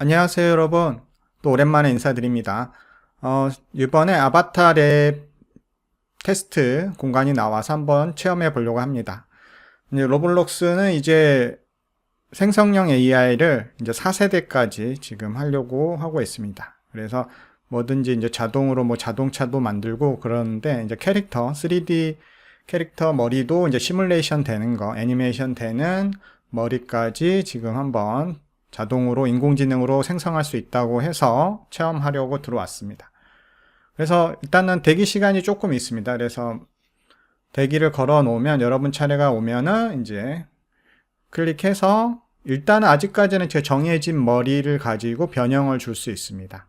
안녕하세요 여러분. 또 오랜만에 인사드립니다. 어, 이번에 아바타 랩 테스트 공간이 나와서 한번 체험해 보려고 합니다. 이제 로블록스는 이제 생성형 AI를 이제 4세대까지 지금 하려고 하고 있습니다. 그래서 뭐든지 이제 자동으로 뭐 자동차도 만들고 그러는데 이제 캐릭터 3D 캐릭터 머리도 이제 시뮬레이션 되는 거 애니메이션 되는 머리까지 지금 한번 자동으로 인공지능으로 생성할 수 있다고 해서 체험하려고 들어왔습니다. 그래서 일단은 대기 시간이 조금 있습니다. 그래서 대기를 걸어 놓으면 여러분 차례가 오면은 이제 클릭해서 일단은 아직까지는 제 정해진 머리를 가지고 변형을 줄 수 있습니다.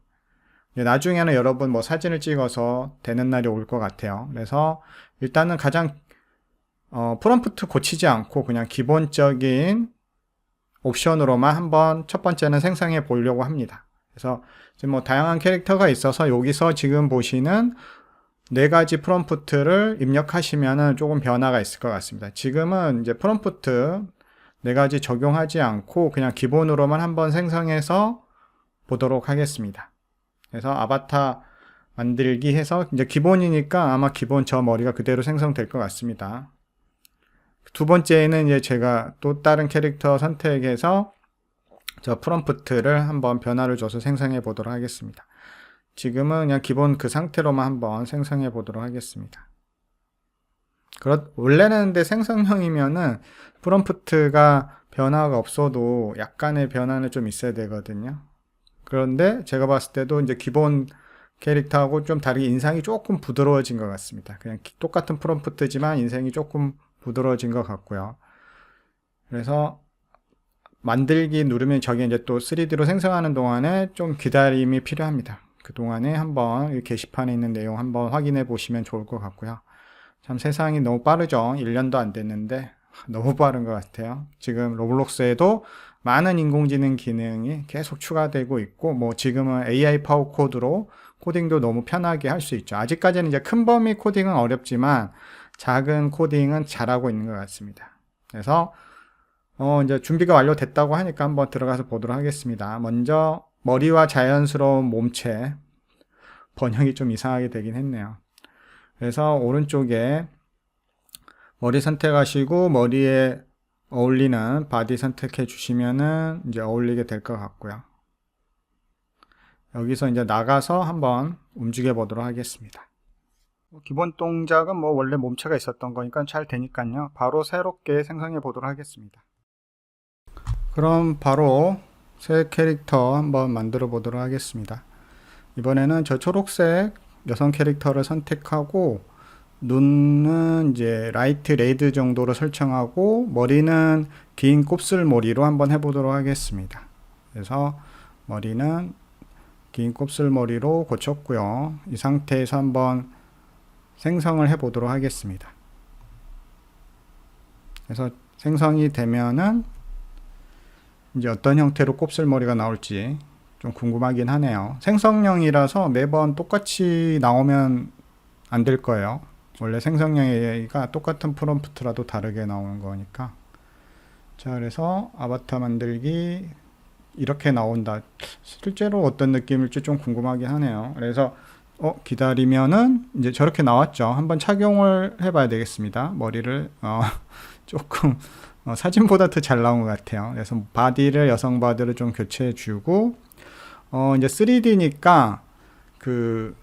나중에는 여러분 뭐 사진을 찍어서 되는 날이 올 것 같아요. 그래서 일단은 가장 어, 프롬프트 고치지 않고 그냥 기본적인 옵션으로만 한번 첫 번째는 생성해 보려고 합니다. 그래서 지금 뭐 다양한 캐릭터가 있어서 여기서 지금 보시는 네 가지 프롬프트를 입력하시면은 조금 변화가 있을 것 같습니다. 지금은 이제 프롬프트 네 가지 적용하지 않고 그냥 기본으로만 한번 생성해서 보도록 하겠습니다. 그래서 아바타 만들기 해서 이제 기본이니까 아마 기본 저 머리가 그대로 생성될 것 같습니다. 두 번째는 이제 제가 또 다른 캐릭터 선택해서 저 프롬프트를 한번 변화를 줘서 생성해 보도록 하겠습니다. 지금은 그냥 기본 그 상태로만 한번 생성해 보도록 하겠습니다. 그렇, 원래는 근데 생성형이면은 프롬프트가 변화가 없어도 약간의 변화는 좀 있어야 되거든요. 그런데 제가 봤을 때도 이제 기본 캐릭터하고 좀 다르게 인상이 조금 부드러워진 것 같습니다. 그냥 똑같은 프롬프트지만 인상이 조금 부드러워진 것 같고요. 그래서 만들기 누르면 저게 이제 또 3D로 생성하는 동안에 좀 기다림이 필요합니다. 그 동안에 한번 이 게시판에 있는 내용 한번 확인해 보시면 좋을 것 같고요. 참 세상이 너무 빠르죠. 1년도 안 됐는데 너무 빠른 것 같아요. 지금 로블록스에도 많은 인공지능 기능이 계속 추가되고 있고 뭐 지금은 AI 파워 코드로 코딩도 너무 편하게 할 수 있죠. 아직까지는 이제 큰 범위 코딩은 어렵지만 작은 코딩은 잘하고 있는 것 같습니다. 그래서 어 이제 준비가 완료됐다고 하니까 한번 들어가서 보도록 하겠습니다. 먼저 머리와 자연스러운 몸체 번역이 좀 이상하게 되긴 했네요. 그래서 오른쪽에 머리 선택하시고 머리에 어울리는 바디 선택해 주시면은 이제 어울리게 될 것 같고요. 여기서 이제 나가서 한번 움직여 보도록 하겠습니다. 뭐 기본 동작은 뭐 원래 몸체가 있었던 거니까 잘 되니까요. 바로 새롭게 생성해 보도록 하겠습니다. 그럼 바로 새 캐릭터 한번 만들어 보도록 하겠습니다. 이번에는 저 초록색 여성 캐릭터를 선택하고 눈은 이제 라이트 레드 정도로 설정하고 머리는 긴 곱슬머리로 한번 해보도록 하겠습니다. 그래서 머리는 긴 곱슬머리로 고쳤고요. 이 상태에서 한번 생성을 해 보도록 하겠습니다. 그래서 생성이 되면은 이제 어떤 형태로 곱슬머리가 나올지 좀 궁금하긴 하네요. 생성형이라서 매번 똑같이 나오면 안 될 거예요. 원래 생성형이가 똑같은 프롬프트라도 다르게 나오는 거니까. 자, 그래서 아바타 만들기 이렇게 나온다. 실제로 어떤 느낌일지 좀 궁금하긴 하네요. 그래서 어, 기다리면은 이제 저렇게 나왔죠. 한번 착용을 해봐야 되겠습니다. 머리를 어, 조금 어, 사진보다 더 잘 나온 것 같아요. 그래서 바디를 여성 바디를 좀 교체해주고 어, 이제 3D니까 그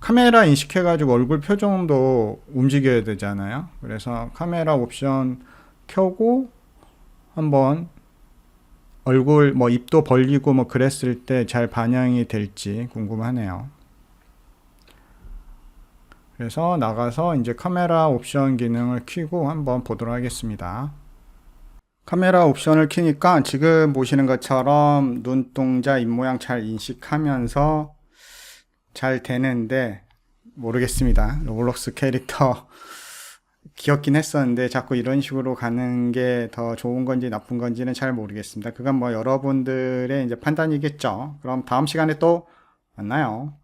카메라 인식해가지고 얼굴 표정도 움직여야 되잖아요. 그래서 카메라 옵션 켜고 한번 얼굴 뭐 입도 벌리고 뭐 그랬을 때 잘 반영이 될지 궁금하네요. 그래서 나가서 이제 카메라 옵션 기능을 켜고 한번 보도록 하겠습니다. 카메라 옵션을 키니까 지금 보시는 것처럼 눈동자, 입모양 잘 인식하면서 잘 되는데 모르겠습니다. 로블록스 캐릭터 귀엽긴 했었는데 자꾸 이런 식으로 가는 게 더 좋은 건지 나쁜 건지는 잘 모르겠습니다. 그건 뭐 여러분들의 이제 판단이겠죠. 그럼 다음 시간에 또 만나요.